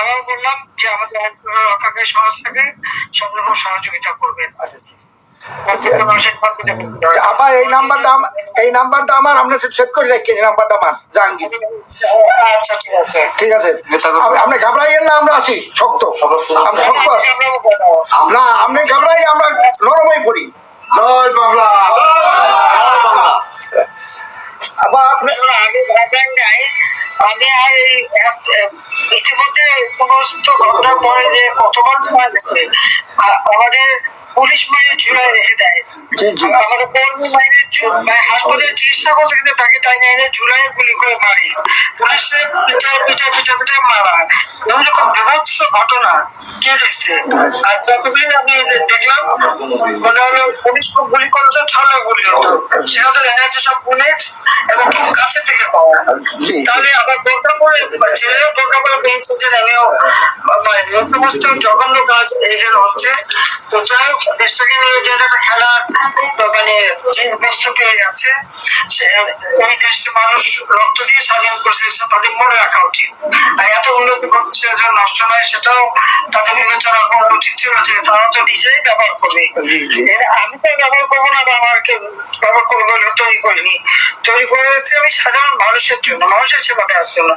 আবারও বললাম যে আমাদের রক্ষাকারী সংস্থাকে সব রকম সহযোগিতা করবেন। আমার এই নাম্বারটা এই নাম্বারটা আমার আপনার সেভ করে রাখেন এই নাম্বারটা আমার জাহাঙ্গীর। আচ্ছা ঠিক আছে ঠিক আছে। আপ- আপনি ঘাবড়াইয়েন না আমরা আছি শক্ত। শক্ত। না আপনি ঘাবড়াই আমরা নরমই করি জয় বাংলা। আবার আপনি আমি ভাবেন নাই আমি আর এই এক- এক- ইতিমধ্যে সমস্ত ঘটনার পরে যে কতবার সময় গেছে আমাদের পুলিশ মাইনে ঝুলাই রেখে দেয়। আমাদের কর্মী মাইনে মানে হাসপাতালে চিকিৎসা করতে গেছে তাকে টাইনে এনে ঝুলাই গুলি করে মারি পুলিশের পিঠা পিঠা পিঠা পিঠা মারা। ঘটনা কে দেখছে? আর যতদিন আমি দেখলাম মনে হলো পুলিশ গুলি করলে তো ছলে গুলি হতো। সেখানে তো দেখা যাচ্ছে সব বুলেট এবং খুব কাছে থেকে পাওয়া। তাহলে আবার বোরকা পরে ছেলেও বোরকা পরে পেয়েছে যে আমিও এই সমস্ত জঘন্য কাজ এখানে হচ্ছে। তো যাই হোক দেশটাকে নিয়ে যে একটা খেলার মানে যে বস্তু পেয়ে যাচ্ছে ওই দেশে মানুষ রক্ত দিয়ে স্বাধীন করছে তাদের মনে রাখা উচিত। আর এত উন্নতি করছে যেন নষ্ট নয় সেটাও তাদের বিবেচনা করা উচিত ছিল যে তারা তো নিজেই ব্যবহার করবে। আমি তো ব্যবহার করব না বা আমাকে ব্যবহার করব তৈরি করিনি। তৈরি করেছি আমি সাধারণ মানুষের জন্য মানুষের সেবা দেওয়ার জন্য।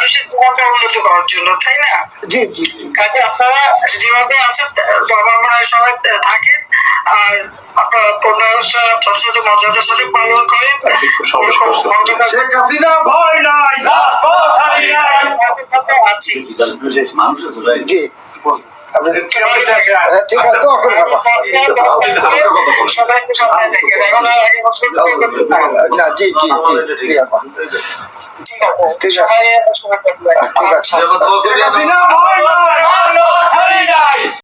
মানুষের জীবনটা উন্নত করার জন্য তাই না? জি জি। কাজে আপনারা যেভাবে আছেন বাবা মারা সবাই থাকেন আর আপনারা যথাযথ মর্যাদার সাথে পালন করেন। শেখ হাসিনা ভয় নাই আছি জি। আপনি সবাই ঠিক আছে দোয়া করে বাবা সবাইকে সামনে থেকে এখন আর আগে বছর না জি জি জি জি ঠিক আছে। ঠিক আছে।